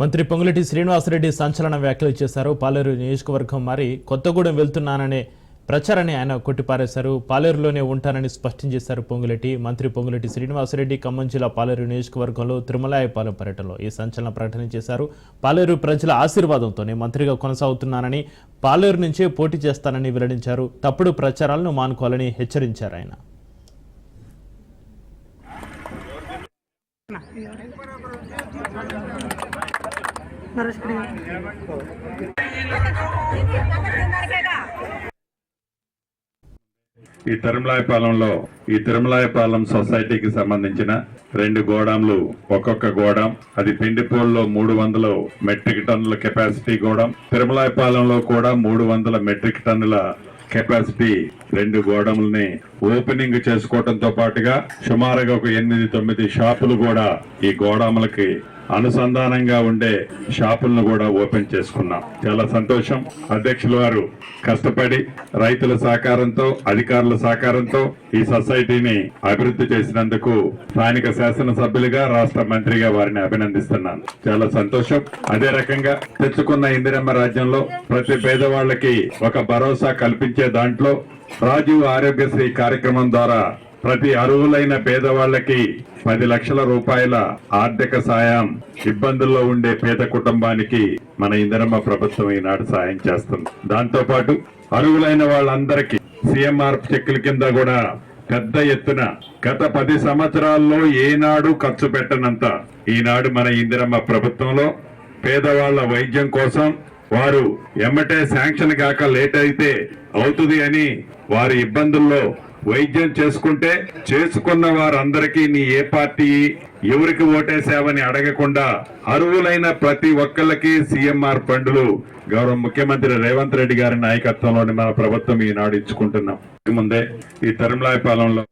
మంత్రి పొంగులటి శ్రీనివాసరెడ్డి సంచలన వ్యాఖ్యలు చేశారు. పాలేరు నియోజకవర్గం మారి కొత్తగూడెం వెళ్తున్నాననే ప్రచారాన్ని ఆయన కొట్టిపారేశారు. పాలేరులోనే ఉంటానని స్పష్టం చేశారు పొంగులేటి. మంత్రి పొంగులేటి శ్రీనివాసరెడ్డి ఖమ్మం జిల్లా పాలేరు నియోజకవర్గంలో తిరుమలాయపాలెం పర్యటనలో ఈ సంచలన ప్రకటన చేశారు. పాలేరు ప్రజల ఆశీర్వాదంతోనే మంత్రిగా కొనసాగుతున్నానని పాలేరు నుంచే పోటీ చేస్తానని వెల్లడించారు. తప్పుడు ప్రచారాలను మానుకోవాలని హెచ్చరించారు ఆయన. నరేష్ ఈ తిరుమలాయపాలెంలో ఈ తిరుమలాయపాలెం సొసైటీకి సంబంధించిన రెండు గోడాంలు ఒక్కొక్క గోడాం. అది పిండిపోల్లో మూడు వందల మెట్రిక్ టన్నుల కెపాసిటీ గోడాం. తిరుమలాయపాలెంలో కూడా మూడు వందల మెట్రిక్ టన్నుల కెపాసిటీ రెండు గోడముల్ని ఓపెనింగ్ చేసుకోవడంతో పాటుగా సుమారుగా ఒక ఎనిమిది తొమ్మిది షాపులు కూడా ఈ గోడాములకి అనుసంధానంగా ఉండే షాపులను కూడా ఓపెన్ చేసుకున్నాం. చాలా సంతోషం. అధ్యక్షుల వారు కష్టపడి రైతుల సహకారంతో అధికారుల సహకారంతో ఈ సొసైటీని అభివృద్ధి చేసినందుకు స్థానిక శాసనసభ్యులుగా రాష్ట్ర మంత్రిగా వారిని అభినందిస్తున్నాను. చాలా సంతోషం. అదే రకంగా తెచ్చుకున్న ఇందిరమ్మ రాజ్యంలో ప్రతి పేదవాళ్ళకి ఒక భరోసా కల్పించే దాంట్లో రాజీవ్ ఆరోగ్యశ్రీ కార్యక్రమం ద్వారా ప్రతి అర్హులైన పేదవాళ్ళకి పది లక్షల రూపాయల ఆర్థిక సాయం ఇబ్బందుల్లో ఉండే పేద కుటుంబానికి మన ఇందిరమ్మ ప్రభుత్వం ఈనాడు సాయం చేస్తుంది. దాంతో పాటు అర్హులైన వాళ్ళందరికీ సీఎంఆర్ చెక్కుల కింద కూడా పెద్ద ఎత్తున గత పది సంవత్సరాల్లో ఏనాడు ఖర్చు పెట్టనంత ఈనాడు మన ఇందిరమ్మ ప్రభుత్వంలో పేదవాళ్ళ వైద్యం కోసం వారు ఎమ్మటే శాంక్షన్ కాక లేట్ అయితే అవుతుంది అని వారి ఇబ్బందుల్లో వైద్యం చేసుకుంటే చేసుకున్న వారందరికీ నీ ఏ పార్టీ ఎవరికి ఓటేసావని అడగకుండా అర్హులైన ప్రతి ఒక్కళ్ళకి సీఎంఆర్ ఫండ్లు గౌరవ ముఖ్యమంత్రి రేవంత్ రెడ్డి గారి నాయకత్వంలోని మన ప్రభుత్వం ఈనాడు ఇచ్చుకుంటున్నాం. ముందే ఈ తరుమలాయపాలెంలో